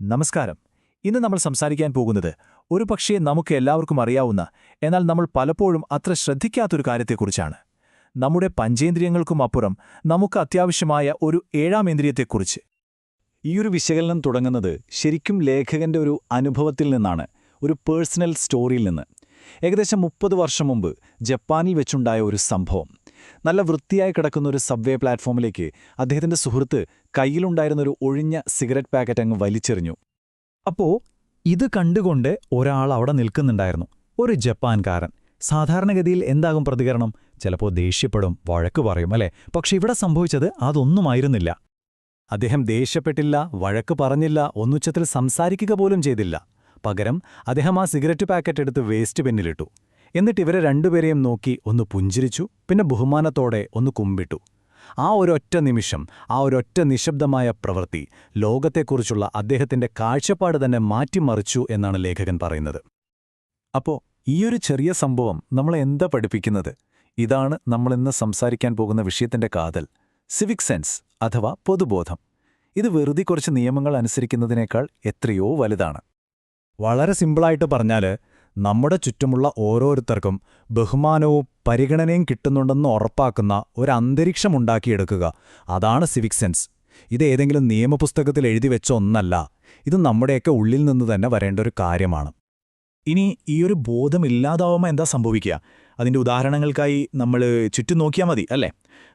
നമസ്കാരം. ഇന്ന് നമ്മൾ സംസാരിക്കാൻ പോകുന്നത് ഒരു പക്ഷേ നമുക്ക് എല്ലാവർക്കും അറിയാവുന്ന എന്നാൽ നമ്മൾ പലപ്പോഴും അത്ര ശ്രദ്ധിക്കാത്തൊരു കാര്യത്തെക്കുറിച്ചാണ്. നമ്മുടെ പഞ്ചേന്ദ്രിയങ്ങൾക്കും അപ്പുറം നമുക്ക് അത്യാവശ്യമായ ഒരു ഏഴാം ഇന്ദ്രിയത്തെക്കുറിച്ച്. ഈയൊരു വിശകലനം തുടങ്ങുന്നത് ശരിക്കും ലേഖകന്റെ ഒരു അനുഭവത്തിൽ നിന്നാണ് ഒരു പേഴ്സണൽ സ്റ്റോറിയിൽ നിന്ന്. ഏകദേശം മുപ്പത് വർഷം മുമ്പ് ജപ്പാനിൽ വെച്ചുണ്ടായ ഒരു സംഭവം. നല്ല വൃത്തിയായി കിടക്കുന്ന ഒരു സബ്വേ പ്ലാറ്റ്ഫോമിലേക്ക് അദ്ദേഹത്തിന്റെ സുഹൃത്ത് കയ്യിലുണ്ടായിരുന്ന ഒരു ഒഴിഞ്ഞ സിഗരറ്റ് പാക്കറ്റ് അങ്ങ് വലിച്ചെറിഞ്ഞു. അപ്പോ ഇത് കണ്ടുകൊണ്ട് ഒരാൾ അവിടെ നിൽക്കുന്നുണ്ടായിരുന്നു. ഒരു ജപ്പാൻകാരൻ. സാധാരണഗതിയിൽ എന്താകും പ്രതികരണം? ചിലപ്പോൾ ദേഷ്യപ്പെടും വഴക്ക് പറയും അല്ലേ? പക്ഷെ ഇവിടെ സംഭവിച്ചത് അതൊന്നുമായിരുന്നില്ല. അദ്ദേഹം ദേഷ്യപ്പെട്ടില്ല വഴക്ക് പറഞ്ഞില്ല ഒന്നുച്ചത്തിൽ സംസാരിക്കുക പോലും ചെയ്തില്ല. പകരം അദ്ദേഹം ആ സിഗരറ്റ് പാക്കറ്റ് എടുത്ത് വേസ്റ്റ് ബിന്നിലിട്ടു. എന്നിട്ട് ഇവരെ രണ്ടുപേരെയും നോക്കി ഒന്ന് പുഞ്ചിരിച്ചു പിന്നെ ബഹുമാനത്തോടെ ഒന്ന് കുമ്പിട്ടു. ആ ഒരൊറ്റ നിമിഷം ആ ഒരൊറ്റ നിശബ്ദമായ പ്രവൃത്തി ലോകത്തെക്കുറിച്ചുള്ള അദ്ദേഹത്തിന്റെ കാഴ്ചപ്പാട് തന്നെ മാറ്റിമറിച്ചു എന്നാണ് ലേഖകൻ പറയുന്നത്. അപ്പോ ഈയൊരു ചെറിയ സംഭവം നമ്മളെ എന്താ പഠിപ്പിക്കുന്നത്? ഇതാണ് നമ്മളിന്ന് സംസാരിക്കാൻ പോകുന്ന വിഷയത്തിന്റെ കാതൽ സിവിക് സെൻസ് അഥവാ പൊതുബോധം. ഇത് വെറുതെ കുറച്ച് നിയമങ്ങൾ അനുസരിക്കുന്നതിനേക്കാൾ എത്രയോ വലുതാണ്. വളരെ സിമ്പിളായിട്ട് പറഞ്ഞാൽ നമ്മുടെ ചുറ്റുമുള്ള ഓരോരുത്തർക്കും ബഹുമാനവും പരിഗണനയും കിട്ടുന്നുണ്ടെന്ന് ഉറപ്പാക്കുന്ന ഒരു അന്തരീക്ഷം ഉണ്ടാക്കിയെടുക്കുക. അതാണ് സിവിക് സെൻസ് ഇത് ഏതെങ്കിലും നിയമപുസ്തകത്തിൽ എഴുതി വെച്ച ഒന്നല്ല. ഇത് നമ്മുടെയൊക്കെ ഉള്ളിൽ നിന്ന് തന്നെ വരേണ്ട ഒരു കാര്യമാണ്. ഇനി ഈയൊരു ബോധമില്ലാതാവുമ്പോൾ എന്താ സംഭവിക്കുക? അതിന്റെ ഉദാഹരണങ്ങൾക്കായി നമ്മൾ ചുറ്റും നോക്കിയാൽ മതി അല്ലേ?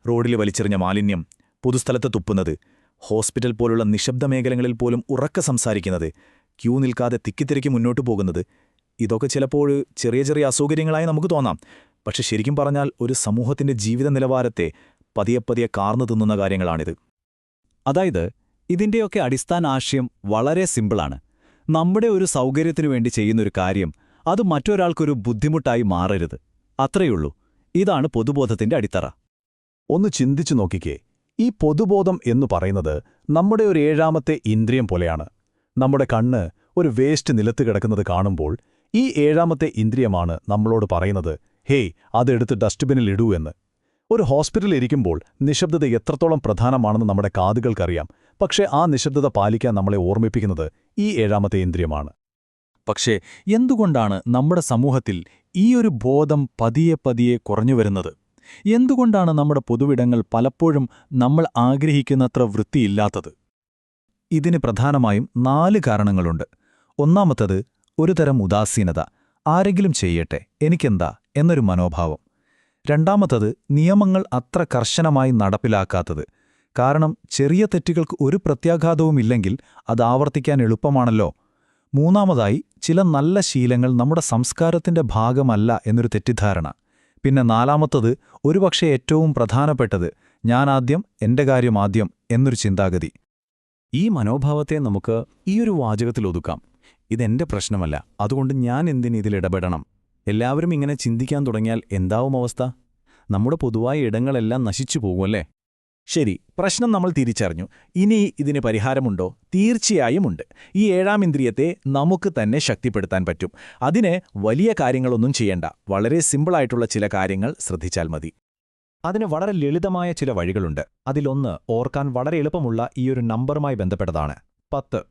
റോഡിൽ വലിച്ചെറിഞ്ഞ മാലിന്യം പൊതുസ്ഥലത്ത് തുപ്പുന്നത് ഹോസ്പിറ്റൽ പോലുള്ള നിശബ്ദ മേഖലകളിൽ പോലും ഉറക്ക സംസാരിക്കുന്നത് ക്യൂ നിൽക്കാതെ തിക്കിത്തിരക്കി മുന്നോട്ട് പോകുന്നത് ഇതൊക്കെ ചിലപ്പോൾ ചെറിയ ചെറിയ അസൗകര്യങ്ങളായി നമുക്ക് തോന്നാം. പക്ഷെ ശരിക്കും പറഞ്ഞാൽ ഒരു സമൂഹത്തിന്റെ ജീവിത നിലവാരത്തെ പതിയെ പതിയെ കാർന്നു തിന്നുന്ന കാര്യങ്ങളാണിത്. അതായത് ഇതിന്റെയൊക്കെ അടിസ്ഥാന ആശയം വളരെ സിമ്പിളാണ്. നമ്മുടെ ഒരു സൗകര്യത്തിനു വേണ്ടി ചെയ്യുന്നൊരു കാര്യം അത് മറ്റൊരാൾക്കൊരു ബുദ്ധിമുട്ടായി മാറരുത്. അത്രയുള്ളൂ ഇതാണ് പൊതുബോധത്തിന്റെ അടിത്തറ. ഒന്ന് ചിന്തിച്ചു നോക്കിക്കേ. ഈ പൊതുബോധം എന്നു പറയുന്നത് നമ്മുടെ ഒരു ഏഴാമത്തെ ഇന്ദ്രിയം പോലെയാണ്. നമ്മുടെ കണ്ണ് ഒരു വേസ്റ്റ് നിലത്ത് കിടക്കുന്നത് കാണുമ്പോൾ ഈ ഏഴാമത്തെ ഇന്ദ്രിയമാണ് നമ്മളോട് പറയുന്നത് ഹേയ് അതെടുത്ത് ഡസ്റ്റ്ബിനിൽ ഇടൂ എന്ന്. ഒരു ഹോസ്പിറ്റലിൽ ഇരിക്കുമ്പോൾ നിശബ്ദത എത്രത്തോളം പ്രധാനമാണെന്ന് നമ്മുടെ കാതുകൾക്കറിയാം പക്ഷേ ആ നിശബ്ദത പാലിക്കാൻ നമ്മളെ ഓർമ്മിപ്പിക്കുന്നത് ഈ ഏഴാമത്തെ ഇന്ദ്രിയമാണ്. പക്ഷേ എന്തുകൊണ്ടാണ് നമ്മുടെ സമൂഹത്തിൽ ഈ ഒരു ബോധം പതിയെ പതിയെ കുറഞ്ഞു വരുന്നത്? എന്തുകൊണ്ടാണ് നമ്മുടെ പൊതുവിടങ്ങൾ പലപ്പോഴും നമ്മൾ ആഗ്രഹിക്കുന്നത്ര വൃത്തിയില്ലാത്തത്? ഇതിന് പ്രധാനമായും നാല് കാരണങ്ങളുണ്ട്. ഒന്നാമത്തത് ഒരു തരം ഉദാസീനത. ആരെങ്കിലും ചെയ്യട്ടെ എനിക്കെന്താ? എന്നൊരു മനോഭാവം. രണ്ടാമത്തത് നിയമങ്ങൾ അത്ര കർശനമായി നടപ്പിലാക്കാത്തത്. കാരണം ചെറിയ തെറ്റുകൾക്ക് ഒരു പ്രത്യാഘാതവുമില്ലെങ്കിൽ അത് ആവർത്തിക്കാൻ എളുപ്പമാണല്ലോ. മൂന്നാമതായി ചില നല്ല ശീലങ്ങൾ നമ്മുടെ സംസ്കാരത്തിന്റെ ഭാഗമല്ല എന്നൊരു തെറ്റിദ്ധാരണ. പിന്നെ നാലാമത്തത് ഒരുപക്ഷെ ഏറ്റവും പ്രധാനപ്പെട്ടത് ഞാനാദ്യം എന്റെ കാര്യം ആദ്യം എന്നൊരു ചിന്താഗതി. ഈ മനോഭാവത്തെ നമുക്ക് ഈയൊരു വാചകത്തിൽ ഒതുക്കാം. ഇതെന്റെ പ്രശ്നമല്ല. അതുകൊണ്ട് ഞാൻ എന്തിന് ഇതിലിടപെടണം എല്ലാവരും ഇങ്ങനെ ചിന്തിക്കാൻ തുടങ്ങിയാൽ എന്താവും അവസ്ഥ? നമ്മുടെ പൊതുവായ ഇടങ്ങളെല്ലാം നശിച്ചു പോകുമല്ലേ ശരി പ്രശ്നം നമ്മൾ തിരിച്ചറിഞ്ഞു. ഇനി ഇതിന് പരിഹാരമുണ്ടോ? തീർച്ചയായും ഉണ്ട്. ഈ ഏഴാം ഇന്ദ്രിയത്തെ നമുക്ക് തന്നെ ശക്തിപ്പെടുത്താൻ പറ്റും. അതിന് വലിയ കാര്യങ്ങളൊന്നും ചെയ്യണ്ട. വളരെ സിമ്പിളായിട്ടുള്ള ചില കാര്യങ്ങൾ ശ്രദ്ധിച്ചാൽ മതി. അതിന് വളരെ ലളിതമായ ചില വഴികളുണ്ട്. അതിലൊന്ന് ഓർക്കാൻ വളരെ എളുപ്പമുള്ള ഈയൊരു നമ്പറുമായി ബന്ധപ്പെട്ടതാണ്. പത്ത്.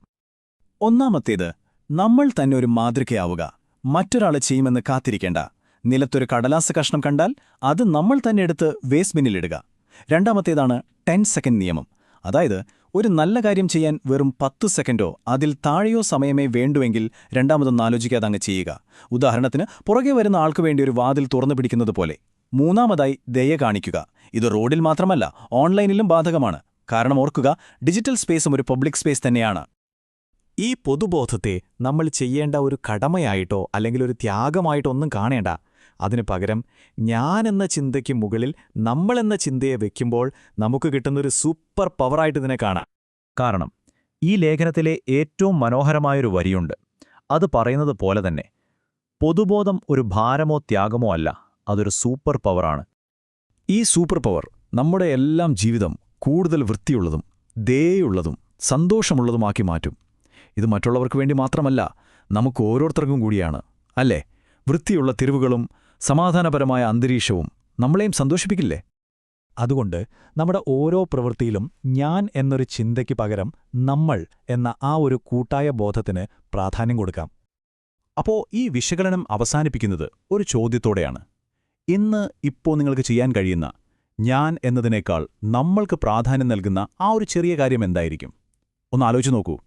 ഒന്നാമത്തേത് നമ്മൾ തന്നെ ഒരു മാതൃകയാവുക. മറ്റൊരാളെ ചെയ്യുമെന്ന് കാത്തിരിക്കേണ്ട. നിലത്തൊരു കടലാസ കഷ്ണം കണ്ടാൽ അത് നമ്മൾ തന്നെ എടുത്ത് വേസ്റ്റ് ബിന്നിലിടുക രണ്ടാമത്തേതാണ് ടെൻ സെക്കൻഡ് നിയമം. അതായത് ഒരു നല്ല കാര്യം ചെയ്യാൻ വെറും പത്ത് സെക്കൻഡോ അതിൽ താഴെയോ സമയമേ വേണ്ടുവെങ്കിൽ രണ്ടാമതൊന്ന് ആലോചിക്കാതെ അങ്ങ് ചെയ്യുക. ഉദാഹരണത്തിന് പുറകെ വരുന്ന ആൾക്ക് വേണ്ടി ഒരു വാതിൽ തുറന്നു പിടിക്കുന്നത് പോലെ. മൂന്നാമതായി ദയ കാണിക്കുക. ഇത് റോഡിൽ മാത്രമല്ല ഓൺലൈനിലും ബാധകമാണ്. കാരണം ഓർക്കുക ഡിജിറ്റൽ സ്പേസും ഒരു പബ്ലിക് സ്പേസ് തന്നെയാണ്. ഈ പൊതുബോധത്തെ നമ്മൾ ചെയ്യേണ്ട ഒരു കടമയായിട്ടോ അല്ലെങ്കിൽ ഒരു ത്യാഗമായിട്ടോ ഒന്നും കാണേണ്ട. അതിനു പകരം ഞാനെന്ന ചിന്തയ്ക്ക് മുകളിൽ നമ്മളെന്ന ചിന്തയെ വെക്കുമ്പോൾ നമുക്ക് കിട്ടുന്നൊരു സൂപ്പർ പവറായിട്ട് ഇതിനെ കാണാം. കാരണം ഈ ലേഖനത്തിലെ ഏറ്റവും മനോഹരമായൊരു വരിയുണ്ട്. അത് പറയുന്നത് പോലെ തന്നെ പൊതുബോധം ഒരു ഭാരമോ ത്യാഗമോ അല്ല അതൊരു സൂപ്പർ പവറാണ്. ഈ സൂപ്പർ പവർ നമ്മുടെ എല്ലാം ജീവിതം കൂടുതൽ വൃത്തിയുള്ളതും ദയുള്ളതും സന്തോഷമുള്ളതുമാക്കി മാറ്റും. ഇത് മറ്റുള്ളവർക്ക് വേണ്ടി മാത്രമല്ല നമുക്ക് ഓരോരുത്തർക്കും കൂടിയാണ് അല്ലേ? വൃത്തിയുള്ള തിരിവുകളും സമാധാനപരമായ അന്തരീക്ഷവും നമ്മളെയും സന്തോഷിപ്പിക്കില്ലേ? അതുകൊണ്ട് നമ്മുടെ ഓരോ പ്രവൃത്തിയിലും ഞാൻ എന്നൊരു ചിന്തയ്ക്ക് പകരം നമ്മൾ എന്ന ആ ഒരു കൂട്ടായ ബോധത്തിന് പ്രാധാന്യം കൊടുക്കാം. അപ്പോ ഈ വിശകലനം അവസാനിപ്പിക്കുന്നത് ഒരു ചോദ്യത്തോടെയാണ്. ഇന്ന് ഇപ്പോൾ നിങ്ങൾക്ക് ചെയ്യാൻ കഴിയുന്ന ഞാൻ എന്നതിനേക്കാൾ നമ്മൾക്ക് പ്രാധാന്യം നൽകുന്ന ആ ഒരു ചെറിയ കാര്യം എന്തായിരിക്കും? ഒന്ന് ആലോചിച്ച് നോക്കൂ.